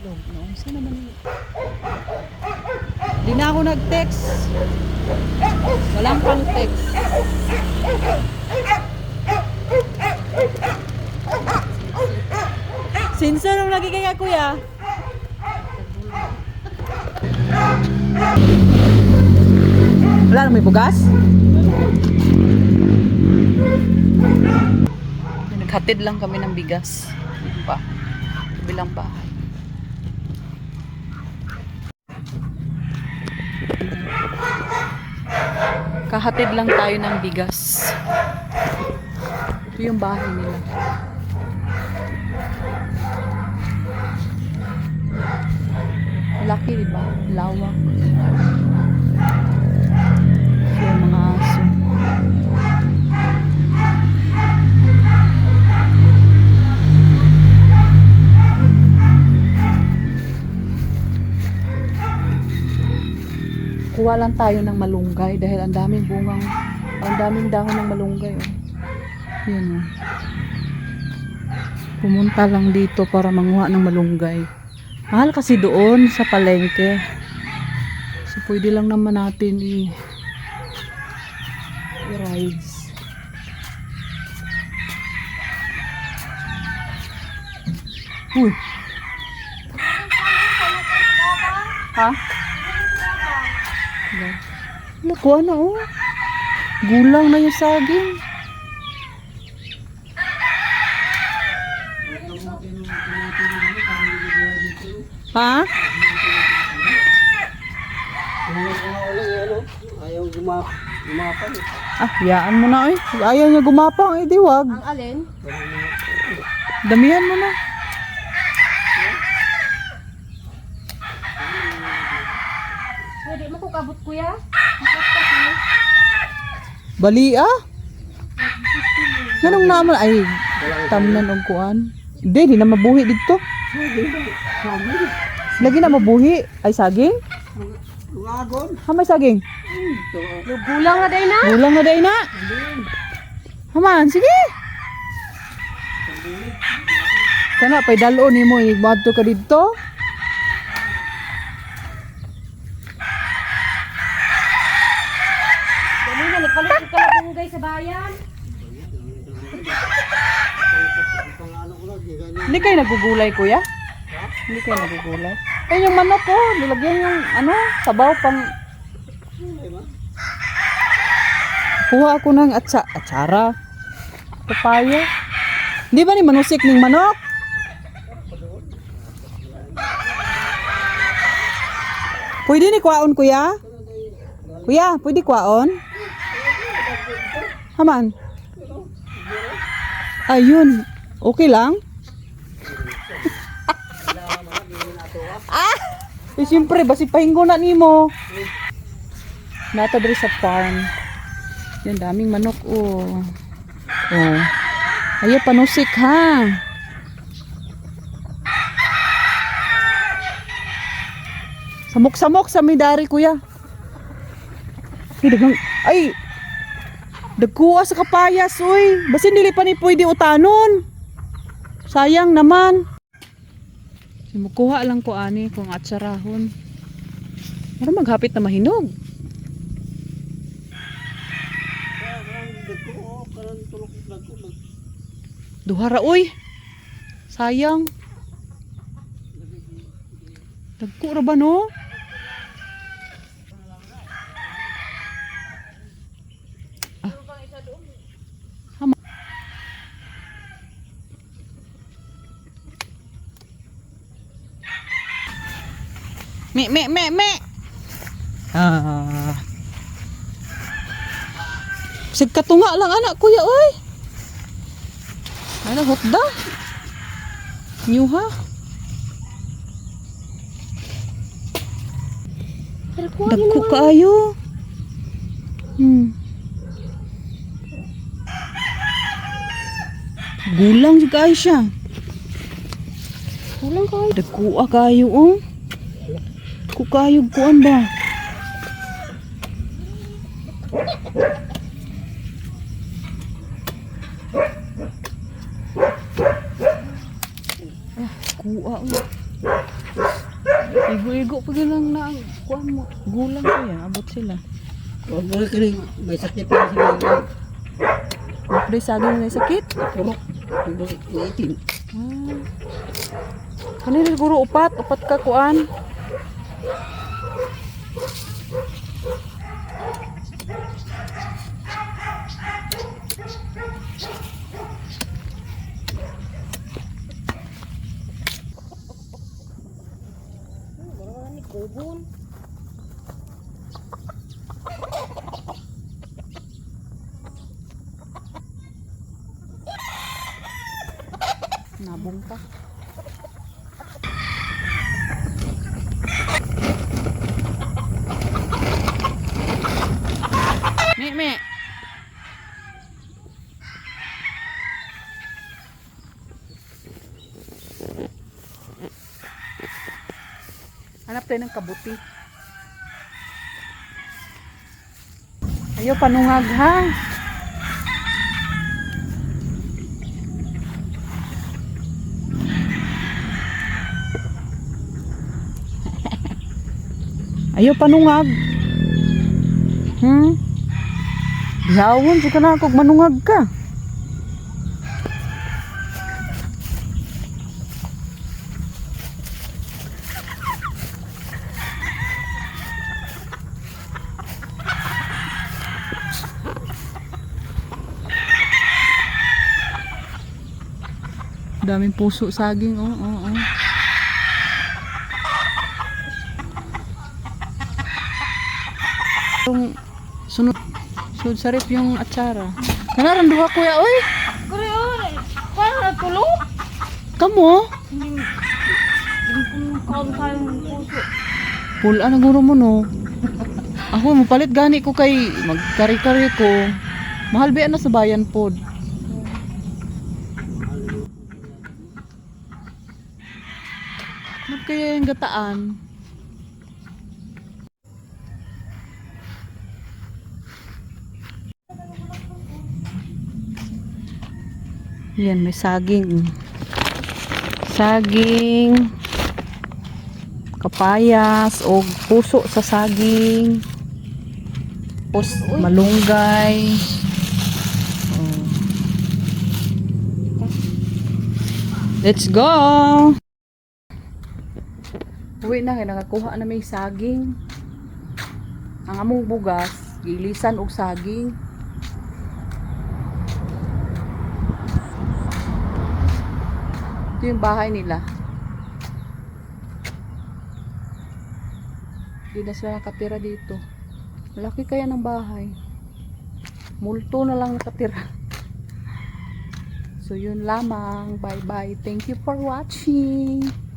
Itlog, no? Saan naman yun? Di na ako nag-text. Walang pang text. Sinso nung lagi kaya kuya? Wala na may bugas? Naghatid lang kami ng bigas. Dito pa. Kabilang bahay. Kahatid lang tayo ng bigas. Ito yung bahay nila. Laki, di ba? Lawak. Kuha lang tayo ng malunggay dahil ang daming bungang, ang daming dahon ng malunggay. Oh. Yan oh. Pumunta lang dito para manguha ng malunggay. Mahal kasi doon sa palengke. So pwede lang naman natin i i-rides. Uy. Ha? Nakuha na oh. Gulang na yung saging. Ha? Ayaw gumap gumapan eh. Ah, yaan mo na eh. Ayaw niya gumapang eh, di wag. Ang alin? Damihan mo na. Pwede mo kung kabot kuya? Mo. Bali ah. Ganong naman ay tamnan og kuan. Hindi, di na mabuhi dito. Lagi na mabuhi. Ay saging? Lungagon. Hamay saging. Gulang na day na. Gulang na day na. Haman, sige. Kana pay dalo nimo igmadto ka didto. Dali na, nagpalit ka lang bunggay sa bayan. Pangano ko lang, ganyan. Hindi kayo nagugulay, kuya? Hindi kayo nagugulay? Eh, yung manok ko, nilagyan yung, ano, sabaw pang... Kuha ako ng atsa, atsara. Papaya. Di ba ni manusik ning manok? Pwede ni kwaon, kuya? Kuya, pwede kwaon? Haman. Ayun. Okay lang? Eh, siyempre, basi pahingo na nimo. Nata diri sa farm. Yan, daming manok, oh. Oh. Ayaw, panusik, ha? Samok-samok sa midari, kuya. Ay, ay, Dagkuha sa kapayas, uy. Basin dili pa ni pwede utanon. Sayang naman. Simukuha lang ko ani kung atsarahon. Para maghapit na mahinog. Duhara, uy. Sayang. Dagko ra ba no? Me, me, me, me. Ah. Sig katunga lang anak kuya oy. Ano hotda? Nyuha. Pero kuha Dagko kaayo. Hmm. Gulang si kaayo siya. Kulang ka. Dagko kaayo oh. Kaayo kuan ba? Ah, kuha oh. Igo-igo pa lang na ang kuan mo. Gulang ko yan, abot sila. Huwag mo rin kinig, may sakit na sila Pre, saging na sakit. purok. Yung itim. Ah. Kanina siguro upat, upat ka kuan. Kubon. Nabong pa. Me. Hanap tayo ng kabuti. Ayaw panungag ha. Ayaw panungag. Hmm? Bihawon, di ka na ako manungag ka. Daming puso saging, oh, oh, oh. Yung sunod, sunod sa rep yung atsara. Kanaran duha kuya, oy! Kuri oy. Paano na tulo? Kamo? Pula na guro mo no. Ako mapalit gani ko kay magkari-kari ko. Mahal ba na sa bayan pod? Ano kaya yung gataan? Yan, may saging. Saging. Kapayas. O puso sa saging. Tapos malunggay. Oh. let's go! Uwi na nakakuha na may saging. Ang among bugas gilisan og saging ito yung bahay nila Hindi na sila nakatira dito. Malaki kaya ng bahay. Multo na lang nakatira. So yun lamang. Bye bye. Thank you for watching.